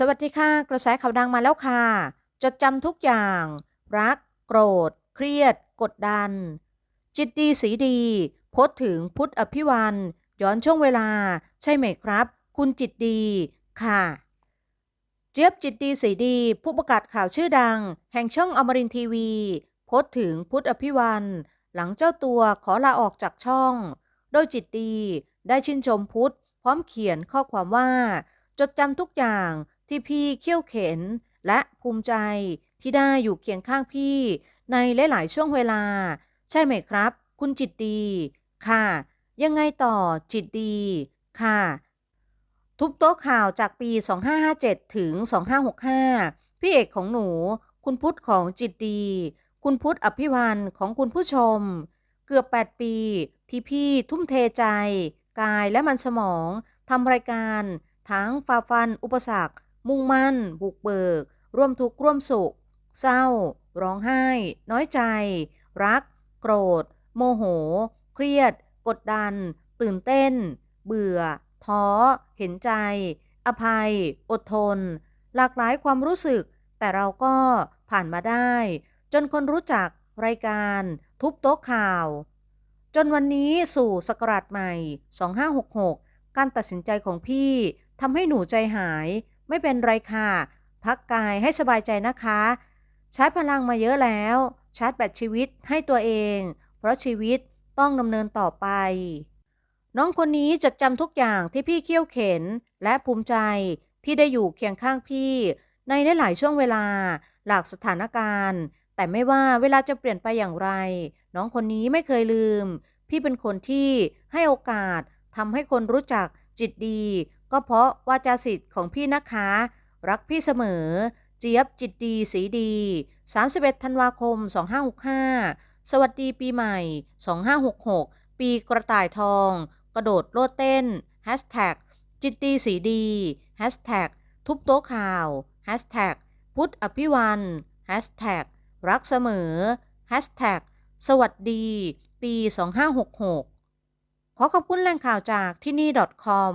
สวัสดีค่ะ กระแสข่าวดังมาแล้วค่ะ จดจำทุกอย่าง รัก โกรธ เครียด กดดัน จิตดีสีดี โพสถึงพุทธอภิวัน ย้อนช่วงเวลา ใช่ไหมครับ คุณจิตดีค่ะ เจี๊ยบจิตดีสีดี ผู้ประกาศข่าวชื่อดัง แห่งช่องอมรินทีวี โพสถึงพุทธอภิวัน หลังเจ้าตัวขอลาออกจากช่อง โดยจิตดีได้ชื่นชมพุทธ พร้อมเขียนข้อความว่า จดจำทุกอย่าง ที่พี่เขี่ยวเข็น และภูมิใจที่ได้อยู่เคียงข้างพี่ ในหลาย ๆ ช่วงเวลา ใช่ไหมครับ คุณจิตดี ค่ะ ยังไงต่อจิตดี ค่ะ ทุบโต๊ะข่าวจากปี 2557 ถึง 2565 พี่เอกของหนู คุณพุทธของจิตดี คุณพุทธอภิวันของคุณผู้ชม เกือบ 8 ปี ที่พี่ทุ่มเทใจ กายและมันสมองทำรายการทั้งฝ่าฟันอุปสรรค มุ่งมั่น บุกเบิก ร่วมทุกข์ร่วมสุข เศร้า ร้องไห้ น้อยใจ รัก โกรธ โมโห เครียด กดดัน ตื่นเต้น เบื่อ ท้อ เห็นใจ อภัย อดทน หลากหลายความรู้สึก แต่เราก็ผ่านมาได้ จนคนรู้จักรายการ ทุบโต๊ะข่าว จนวันนี้สู่สกราชใหม่ 2566 การตัดสินใจของพี่ทำให้หนูใจหาย ไม่เป็นไรค่ะ พักกายให้สบายใจนะคะใช้พลังมาเยอะแล้ว ชาร์จแบตชีวิตให้ตัวเอง เพราะชีวิตต้องดำเนินต่อไป น้องคนนี้จดจำทุกอย่างที่พี่เคี่ยวเข็น และภูมิใจที่ได้อยู่เคียงข้างพี่ ในหลายช่วงเวลา หลากสถานการณ์ แต่ไม่ว่าเวลาจะเปลี่ยนไปอย่างไร น้องคนนี้ไม่เคยลืม พี่เป็นคนที่ให้โอกาสทำให้คนรู้จักจิตดี ก็เพราะวาจาสิทธิ์ของพี่นะคะ รักพี่เสมอ เจี๊ยบจิตดีสีดี 31 ธันวาคม 2565 สวัสดีปีใหม่ 2566 ปีกระต่ายทอง กระโดดโลดเต้นแฮชแท็กจิตดีสีดีแฮชแท็กทุบโต๊ะข่าวแฮชแท็กพุทธอภิวันแฮชแท็กรักเสมอแฮชแท็กสวัสดี ปี 2566 ขอขอบคุณแหล่งข่าวจากที่นี่ .com